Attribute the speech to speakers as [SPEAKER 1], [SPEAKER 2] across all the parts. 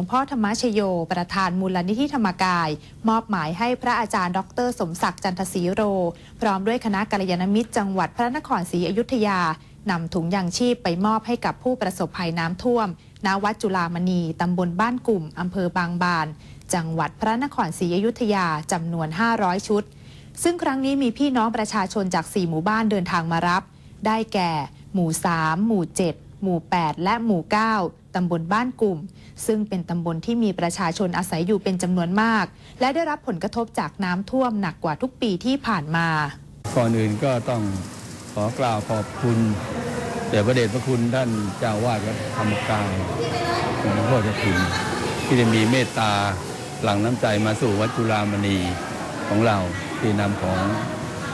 [SPEAKER 1] ลวงพ่อธรรมชโย ประธานมูลนิธิธรรมกาย มอบหมายให้พระอาจารย์ ดร สมศักดิ์จันทศีโร พร้อมด้วยคณะกัลยาณมิตรจังหวัดพระนครศรีอยุธยานำถุงยางชีพไปมอบให้กับผู้ประสบภัยน้ำท่วม ณ วัดจุฬามณีตำบลบ้านกลุ่มอำเภอบางบาน จังหวัดพระนครศรีอยุธยาจำนวน 500 ชุด ซึ่งครั้งนี้มีพี่น้องประชาชนจาก 4 หมู่บ้านเดินทางมารับ ได้แก่ หมู่ 3 หมู่ 7 หมู่ 8 และหมู่ 9 ตำบลบ้านกลุ่ม ซึ่งเป็นตำบลที่มีประชาชนอาศัยอยู่เป็นจำนวนมาก และได้รับผลกระทบจากน้ำท่วมหนักกว่าทุกปีที่ผ่านมา
[SPEAKER 2] ก่อนอื่นก็ต้องขอกล่าวขอบคุณเดี๋ยวพระเดชพระคุณท่านเจ้าวาดวัดธรรมกายหลวงพ่อเจะถิ่นที่ได้มีเมตตาหลั่งน้ำใจมาสู่วัดจุฬามณีของเราที่นำของ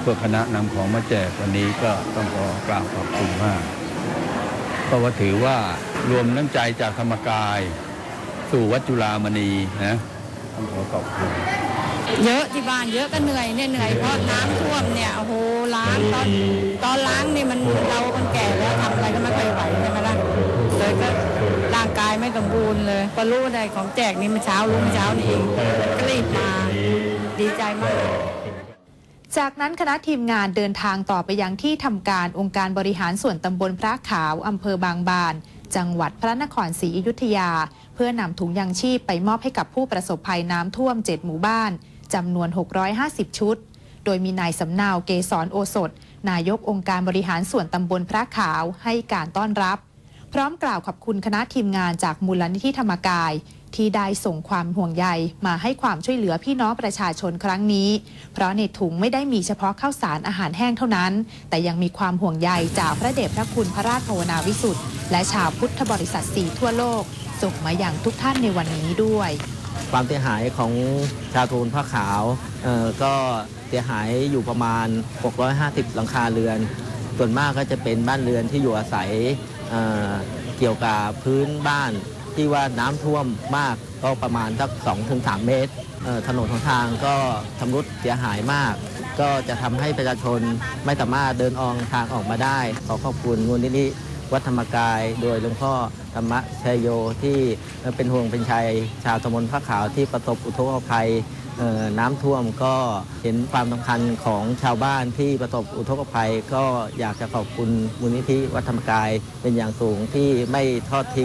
[SPEAKER 2] เพื่อคณะนำของมาแจกวันนี้ก็ต้องขอกล่าวขอบคุณมาก เพราะว่าถือว่า รวมน้ำใจจากธรรมกาย สู่วัดจุฬามณีนะต้องขอขอบคุณ
[SPEAKER 3] เยอะที่บ้านเยอะก็เหนื่อยเนี่ยเหนื่อยเพราะน้ำท่วมเนี่ยโอ้โหล้างตอนตอนล้างนี่มันเราคนแก่แล้วทำอะไรก็ไม่เคอยไหวใช่ไหมล่ะเลยก็ร่างกายไม่สมบูรณ์เลยพอรู้ได้ของแจกนี่เมื่อเช้ารู้เมื่อเช้านี่เองก็รีบมาดีใจมาก
[SPEAKER 1] จากนั้นคณะทีมงานเดินทางต่อไปยังที่ทำการองค์การบริหารส่วนตำบลพระขาวอำเภอบางบาน จังหวัดพระนครศรีอยุธยา เพื่อนำถุงยางชีพไปมอบให้กับผู้ประสบภัยน้ำท่วม 7 หมู่บ้านจำนวน 650 ชุด โดยมีนายสำนาวเกษรโอสถ นายกองค์การบริหารส่วนตำบลพระขาวให้การต้อนรับ พร้อมกล่าวขอบคุณคณะทีมงานจากมูลนิธิธรรมกาย ที่ได้ส่งความห่วงใยมาให้ความช่วยเหลือพี่น้องประชาชนครั้งนี้ เพราะในถุงไม่ได้มีเฉพาะข้าวสารอาหารแห้งเท่านั้น แต่ยังมีความห่วงใยจากพระเดชพระคุณพระราชภาวนาวิสุทธิ์และชาวพุทธบริษัทสีทั่วโลกส่งมาอย่างทุกท่านในวันนี้ด้วย
[SPEAKER 4] ความเสียหายของชาวทูลผ้าขาวก็เสียหายอยู่ประมาณ 650 หลังคาเรือน ส่วนมากก็จะเป็นบ้านเรือนที่อยู่อาศัย เเกี่ยวกับพื้นบ้านที่ว่าน้ำท่วมมากก็ประมาณสัก2-3 เมตรเอ่อถนนหนทางก็ชำรุดเสียหายมาก ก็จะทำให้ประชาชนไม่สามารถเดินออกทางออกมาได้ ขอขอบคุณมูลนิธิวัดธรรมกาย โดยหลวงพ่อธรรมชยโยที่เป็นห่วงเป็นชัยชาวตำบลพระขาวที่ประสบอุทกภัย น้ำท่วมก็เห็นความสำคัญของชาวบ้านที่ประสบอุทกภัย ก็อยากจะขอบคุณมูลนิธิวัดธรรมกายเป็นอย่างสูงที่ไม่ทอดทิ้ง